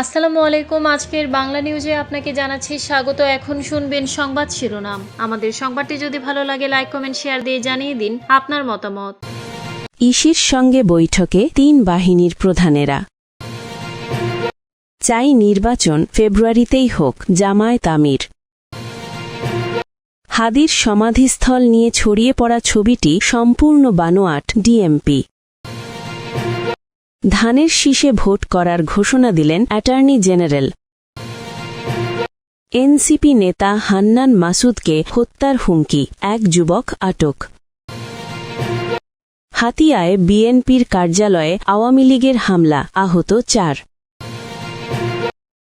আসসালামু আলাইকুম। আজকের বাংলা নিউজে আপনাকে জানাচ্ছি স্বাগত। এখন শুনবেন সংবাদ শিরোনাম। আমাদের সংবাদটি যদি ভালো লাগে লাইক কমেন্ট শেয়ার দিয়ে জানিয়ে দিন আপনার মতামত। ইসির সঙ্গে বৈঠকে তিন বাহিনীর প্রধানেরা। চাই নির্বাচন ফেব্রুয়ারিতেই হোক, জামায়াত আমির। হাদির সমাধিস্থল নিয়ে ছড়িয়ে পড়া ছবিটি সম্পূর্ণ বানোয়াট, ডিএমপি। ধানের শীষে ভোট করার ঘোষণা দিলেন অ্যাটর্নি জেনারেল। এনসিপি নেতা হান্নান মাসুদকে হত্যার হুমকি, এক যুবক আটক। হাতিয়ায় বিএনপির কার্যালয়ে আওয়ামী লীগের হামলা, আহত চার।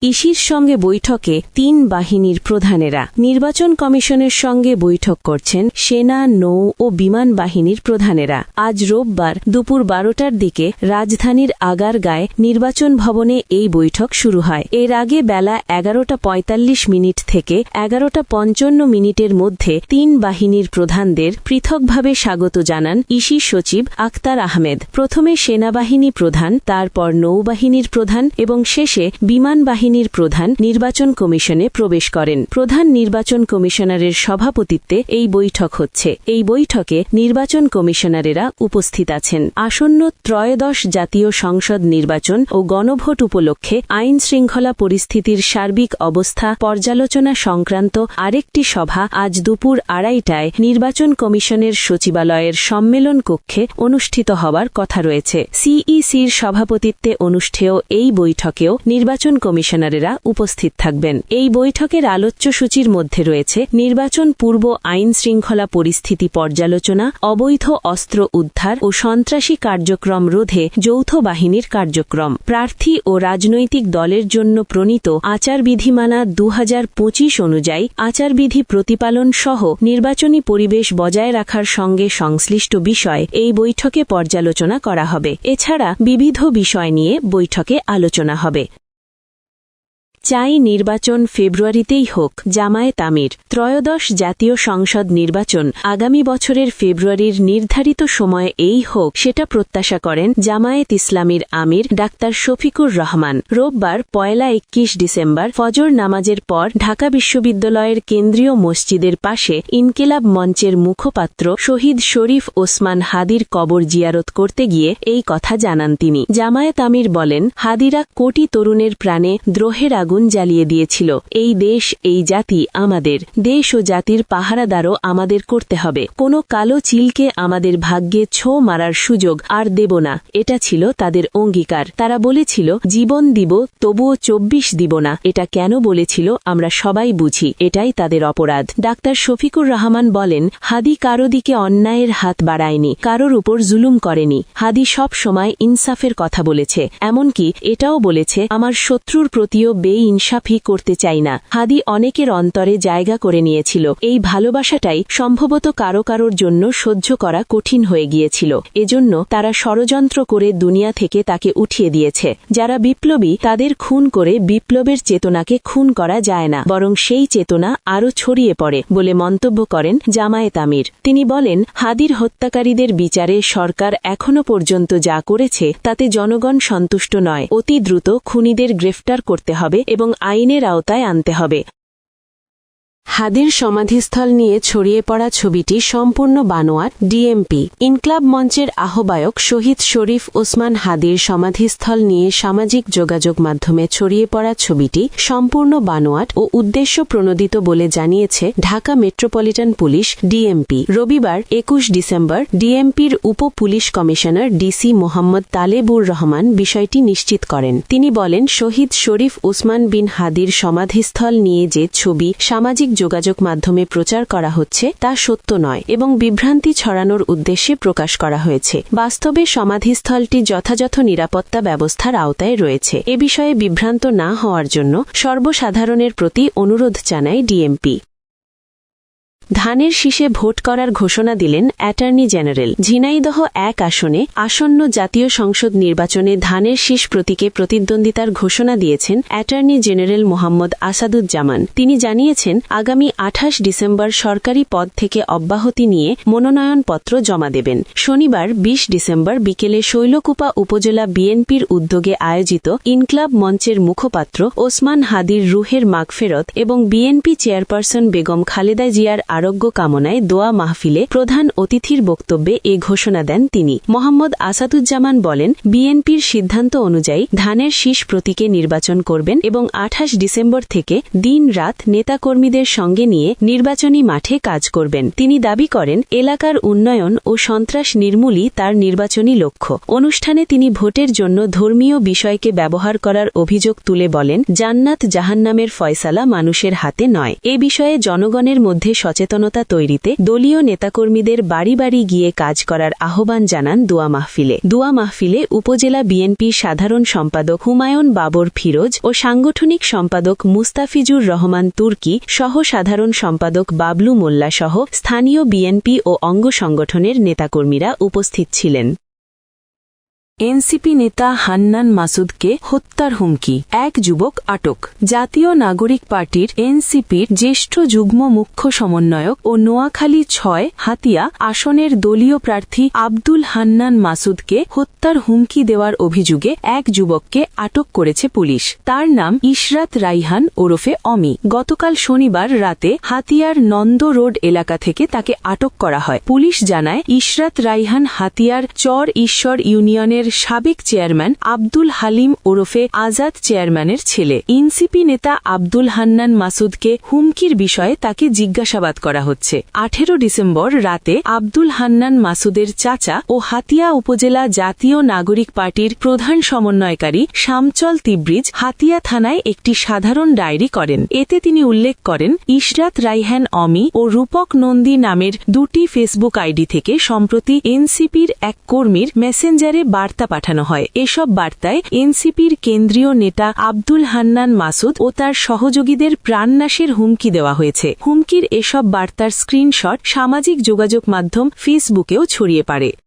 ইসির সঙ্গে বৈঠকে তিন বাহিনীর প্রধানেরা নির্বাচন কমিশনের সঙ্গে বৈঠক করছেন সেনা, নৌ ও বিমান বাহিনীর প্রধানেরা। আজ রোববার দুপুর বারোটার দিকে রাজধানীর আগারগাঁয় নির্বাচন ভবনে এই বৈঠক শুরু হয়। এর আগে বেলা এগারোটা পঁয়তাল্লিশ মিনিট থেকে এগারোটা পঞ্চান্ন মিনিটের মধ্যে তিন বাহিনীর প্রধানদের পৃথকভাবে স্বাগত জানান ইসি সচিব আক্তার আহমেদ। প্রথমে সেনাবাহিনী প্রধান, তারপর নৌবাহিনীর প্রধান এবং শেষে বিমান বাহিনীর প্রধান নির্বাচন কমিশনে প্রবেশ করেন। প্রধান নির্বাচন কমিশনারের সভাপতিত্বে এই বৈঠক হচ্ছে। এই বৈঠকে নির্বাচন কমিশনারেরা উপস্থিত আছেন। আসন্ন ত্রয়োদশ জাতীয় সংসদ নির্বাচন ও গণভোট উপলক্ষে আইন শৃঙ্খলা পরিস্থিতির সার্বিক অবস্থা পর্যালোচনা সংক্রান্ত আরেকটি সভা আজ দুপুর আড়াইটায় নির্বাচন কমিশনের সচিবালয়ের সম্মেলন কক্ষে অনুষ্ঠিত হওয়ার কথা রয়েছে। সিইসির সভাপতিত্বে অনুষ্ঠেয় এই বৈঠকেও নির্বাচন কমিশনারেরা উপস্থিত থাকবেন। এই বৈঠকের আলোচ্য সূচির মধ্যে রয়েছে নির্বাচন পূর্ব আইন শৃঙ্খলা পরিস্থিতি পর্যালোচনা, অবৈধ অস্ত্র উদ্ধার ও সন্ত্রাসী কার্যক্রম রোধে যৌথ বাহিনীর কার্যক্রম। প্রার্থী ও রাজনৈতিক দলের জন্য প্রণীত আচারবিধিমানা দু হাজার পঁচিশ অনুযায়ী আচারবিধি প্রতিপালন সহ নির্বাচনী পরিবেশ বজায় রাখার সঙ্গে সংশ্লিষ্ট বিষয় এই বৈঠকে পর্যালোচনা করা হবে। এছাড়া বিবিধ বিষয় নিয়ে বৈঠকে আলোচনা হবে। চাই নির্বাচন ফেব্রুয়ারিতেই হোক। জামায়াত আমির, ত্রয়োদশ জাতীয় সংসদ নির্বাচন, আগামী বছরের ফেব্রুয়ারির নির্ধারিত সময়ে এই হোক সেটা প্রত্যাশা করেন জামায়াত ইসলামীর আমির ডাক্তার শফিকুর রহমান। রোববার পয়লা একত্রিশ ডিসেম্বর ফজর নামাজের পর ঢাকা বিশ্ববিদ্যালয়ের কেন্দ্রীয় মসজিদের পাশে ইনকিলাব মঞ্চের মুখপাত্র শহীদ শরীফ ওসমান হাদির কবর জিয়ারত করতে গিয়ে এই কথা জানান তিনি। জামায়াত আমির বলেন, হাদিরা কোটি তরুণের প্রাণে দ্রোহের আগুন জ্বালিয়ে দিয়েছিল। এই দেশ, এই জাতি আমাদের। দেশ ও জাতির পাহারাদারও আমাদের করতে হবে। কোনো কালো চিলকে আমাদের ভাগ্যে ছো মারার সুযোগ আর দেব না। এটা ছিল তাদের অঙ্গীকার। তারা বলেছিল, জীবন দিব, তবুও চব্বিশ দিব না। এটা কেন বলেছিল, আমরা সবাই বুঝি। এটাই তাদের অপরাধ। ডাক্তার শফিকুর রহমান বলেন, হাদি কারও দিকে অন্যায়ের হাত বাড়ায়নি, কারোর উপর জুলুম করেনি। হাদি সব সময় ইনসাফের কথা বলেছে। এমনকি এটাও বলেছে, আমার শত্রুর প্রতিও বে ইনসাফি করতে চাই না। হাদি অনেকের অন্তরে জায়গা করে নিয়েছিল। এই ভালোবাসাটাই সম্ভবত কারও কারোর জন্য সহ্য করা কঠিন হয়ে গিয়েছিল। এজন্য তারা ষড়যন্ত্র করে দুনিয়া থেকে তাকে উঠিয়ে দিয়েছে। যারা বিপ্লবী, তাদের খুন করে বিপ্লবের চেতনাকে খুন করা যায় না। বরং সেই চেতনা আরও ছড়িয়ে পড়ে বলে মন্তব্য করেন জামায়েত আমির। তিনি বলেন, হাদির হত্যাকারীদের বিচারে সরকার এখনও পর্যন্ত যা করেছে তাতে জনগণ সন্তুষ্ট নয়। অতি দ্রুত খুনিদের গ্রেফতার করতে হবে এবং আইনের আওতায় আনতে হবে। হাদির সমাধিস্থল নিয়ে ছড়িয়ে পড়া ছবিটি সম্পূর্ণ বানোয়াট, ডিএমপি। ইনক্লাব মঞ্চের আহ্বায়ক শহীদ শরীফ ওসমান হাদির সমাধিস্থল নিয়ে সামাজিক যোগাযোগ মাধ্যমে ছড়িয়ে পড়া ছবিটি সম্পূর্ণ বানোয়াট ও উদ্দেশ্য প্রণোদিত বলে জানিয়েছে ঢাকা মেট্রোপলিটন পুলিশ, ডিএমপি। রবিবার একুশ ডিসেম্বর ডিএমপির উপ police commissioner DC Mohammad Talebur Rahman বিষয়টি নিশ্চিত করেন। তিনি বলেন, শহীদ শরীফ ওসমান বিন হাদির সমাধিস্থল নিয়ে যে ছবি সামাজিক যোগাযোগ মাধ্যমে প্রচার করা হচ্ছে তা সত্য নয় এবং বিভ্রান্তি ছড়ানোর উদ্দেশ্যে প্রকাশ করা হয়েছে। বাস্তবে সমাধিস্থলটি যথাযথ নিরাপত্তা ব্যবস্থার আওতায় রয়েছে। এ বিষয়ে বিভ্রান্ত না হওয়ার জন্য সর্বসাধারণের প্রতি অনুরোধ জানায় ডিএমপি। ধানের শীষে ভোট করার ঘোষণা দিলেন অ্যাটর্নি জেনারেল। ঝিনাইদহ এক আসনে আসন্ন জাতীয় সংসদ নির্বাচনে ধানের শীষ প্রতীকে প্রতিদ্বন্দ্বিতার ঘোষণা দিয়েছেন অ্যাটর্নি জেনারেল মোহাম্মদ আসাদুজ্জামান। তিনি জানিয়েছেন, আগামী আঠাশ ডিসেম্বর সরকারি পদ থেকে অব্যাহতি নিয়ে মনোনয়নপত্র জমা দেবেন। শনিবার ২০ ডিসেম্বর বিকেলে শৈলকুপা উপজেলা বিএনপির উদ্যোগে আয়োজিত ইনক্লাব মঞ্চের মুখপাত্র ওসমান হাদির রুহের মাগফেরত এবং বিএনপি চেয়ারপারসন বেগম খালেদা জিয়ার আরোগ্য কামনায় দোয়া মাহফিলে প্রধান অতিথির বক্তব্যে এ ঘোষণা দেন তিনি। মোহাম্মদ আসাদুজ্জামান বলেন, বিএনপির সিদ্ধান্ত অনুযায়ী ধানের শীষ প্রতীকে নির্বাচন করবেন এবং আঠাশ ডিসেম্বর থেকে দিন রাত নেতাকর্মীদের সঙ্গে নিয়ে নির্বাচনী মাঠে কাজ করবেন। তিনি দাবি করেন, এলাকার উন্নয়ন ও সন্ত্রাস নির্মূলই তার নির্বাচনী লক্ষ্য। অনুষ্ঠানে তিনি ভোটের জন্য ধর্মীয় বিষয়কে ব্যবহার করার অভিযোগ তুলে বলেন, জান্নাত জাহান্নামের ফয়সালা মানুষের হাতে নয়। এ বিষয়ে জনগণের মধ্যে সচেতনতা তৈরিতে দলীয় নেতাকর্মীদের বাড়ি বাড়ি গিয়ে কাজ করার আহ্বান জানান দুয়া মাহফিলে। দুয়া মাহফিলে উপজেলা বিএনপি সাধারণ সম্পাদক হুমায়ুন বাবর ফিরোজ ও সাংগঠনিক সম্পাদক মুস্তাফিজুর রহমান তুর্কি সহ সাধারণ সম্পাদক বাবলু মোল্লা সহ স্থানীয় বিএনপি ও অঙ্গ সংগঠনের নেতাকর্মীরা উপস্থিত ছিলেন। এনসিপি নেতা হান্নান মাসুদকে হত্যার হুমকি। এক যুবক আটক। জাতীয় নাগরিক পার্টির এনসিপির জ্যেষ্ঠ যুগ্ম মুখ্য সমন্বয়ক ও নোয়াখালী ছয় হাতিয়া আসনের দলীয় প্রার্থী আব্দুল হান্নান মাসুদকে হত্যার হুমকি দেওয়ার অভিযোগে এক যুবককে আটক করেছে পুলিশ। তার নাম ইশরাত রাইহান ওরফে অমি। গতকাল শনিবার রাতে হাতিয়ার নন্দ রোড এলাকা থেকে তাকে আটক করা হয়। পুলিশ জানায়, ইশরাত রাইহান হাতিয়ার চর ঈশ্বর ইউনিয়নের সাবেক চেয়ারম্যান আব্দুল হালিম ওরফে আজাদ চেয়ারম্যানের ছেলে। এনসিপি নেতা আব্দুল হান্নান মাসুদকে হুমকির বিষয়ে তাকে জিজ্ঞাসাবাদ করা হচ্ছে। আঠেরো ডিসেম্বর রাতে আব্দুল হান্নান মাসুদের চাচা ও হাতিয়া উপজেলা জাতীয় নাগরিক পার্টির প্রধান সমন্বয়কারী শামচল তিব্রিজ হাতিয়া থানায় একটি সাধারণ ডায়েরি করেন। এতে তিনি উল্লেখ করেন, ইশরাত রাইহান অমি ও রূপক নন্দী নামের দুটি ফেসবুক আইডি থেকে সম্প্রতি এনসিপির এক কর্মীর মেসেঞ্জারে বার্তা পাঠানো হয়। এসব বার্তায় এনসিপির কেন্দ্রীয় নেতা আব্দুল হান্নান মাসুদ ও তার সহযোগীদের প্রাণনাশের হুমকি দেওয়া হয়েছে। হুমকির এসব বার্তার স্ক্রিনশট সামাজিক যোগাযোগ মাধ্যম ফেসবুকেও ছড়িয়ে পড়ে।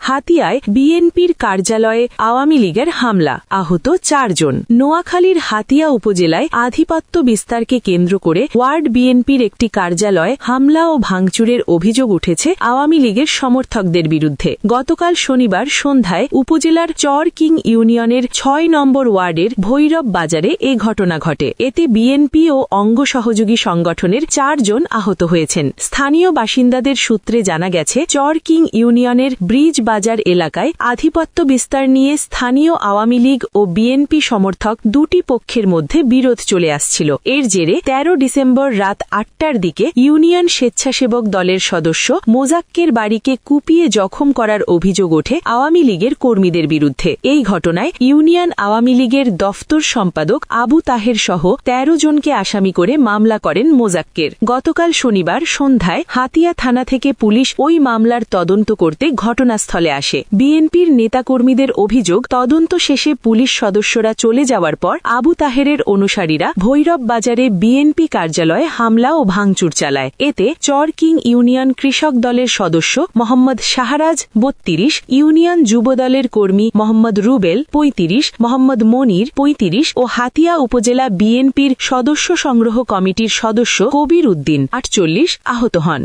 হাতিয়ায় বিএনপির কার্যালয়ে আওয়ামী লীগের হামলা। আহত চারজন। নোয়াখালীর হাতিয়া উপজেলায় আধিপত্য বিস্তারকে কেন্দ্র করে ওয়ার্ড বিএনপির একটি কার্যালয়ে হামলা ও ভাঙচুরের অভিযোগ উঠেছে আওয়ামী লীগের সমর্থকদের বিরুদ্ধে। গতকাল শনিবার সন্ধ্যায় উপজেলার চর কিং ইউনিয়নের ছয় নম্বর ওয়ার্ডের ভৈরব বাজারে এ ঘটনা ঘটে। এতে বিএনপি ও অঙ্গ সহযোগী সংগঠনের চারজন আহত হয়েছেন। স্থানীয় বাসিন্দাদের সূত্রে জানা গেছে, চর কিং ইউনিয়নের ব্রিজ বাজার এলাকায় আধিপত্য বিস্তার নিয়ে স্থানীয় আওয়ামী লীগ ও বিএনপি সমর্থক দুটি পক্ষের মধ্যে বিরোধ চলে আসছিল। এর জেরে ১৩ ডিসেম্বর রাত আটটার দিকে ইউনিয়ন স্বেচ্ছাসেবক দলের সদস্য মোজাক্কের বাড়িকে কুপিয়ে জখম করার অভিযোগ ওঠে আওয়ামী লীগের কর্মীদের বিরুদ্ধে। এই ঘটনায় ইউনিয়ন আওয়ামী লীগের দফতর সম্পাদক আবু তাহের সহ ১৩ জনকে আসামি করে মামলা করেন মোজাক্কের। গতকাল শনিবার সন্ধ্যায় হাতিয়া থানা থেকে পুলিশ ওই মামলার তদন্ত করতে ঘটনাস্থলে আসে। বিএনপির নেতাকর্মীদের অভিযোগ, তদন্ত শেষে পুলিশ সদস্যরা চলে যাওয়ার পর আবু তাহেরের অনুসারীরা ভৈরব বাজারে বিএনপি কার্যালয়ে হামলা ও ভাঙচুর চালায়। এতে চর কিং ইউনিয়ন কৃষক দলের সদস্য মোহাম্মদ শাহরাজ বত্রিশ, ইউনিয়ন যুবদলের কর্মী মোহাম্মদ রুবেল পঁয়ত্রিশ, মোহাম্মদ মনির পঁয়ত্রিশ ও হাতিয়া উপজেলা বিএনপির সদস্য সংগ্রহ কমিটির সদস্য কবির উদ্দিন আটচল্লিশ আহত হন।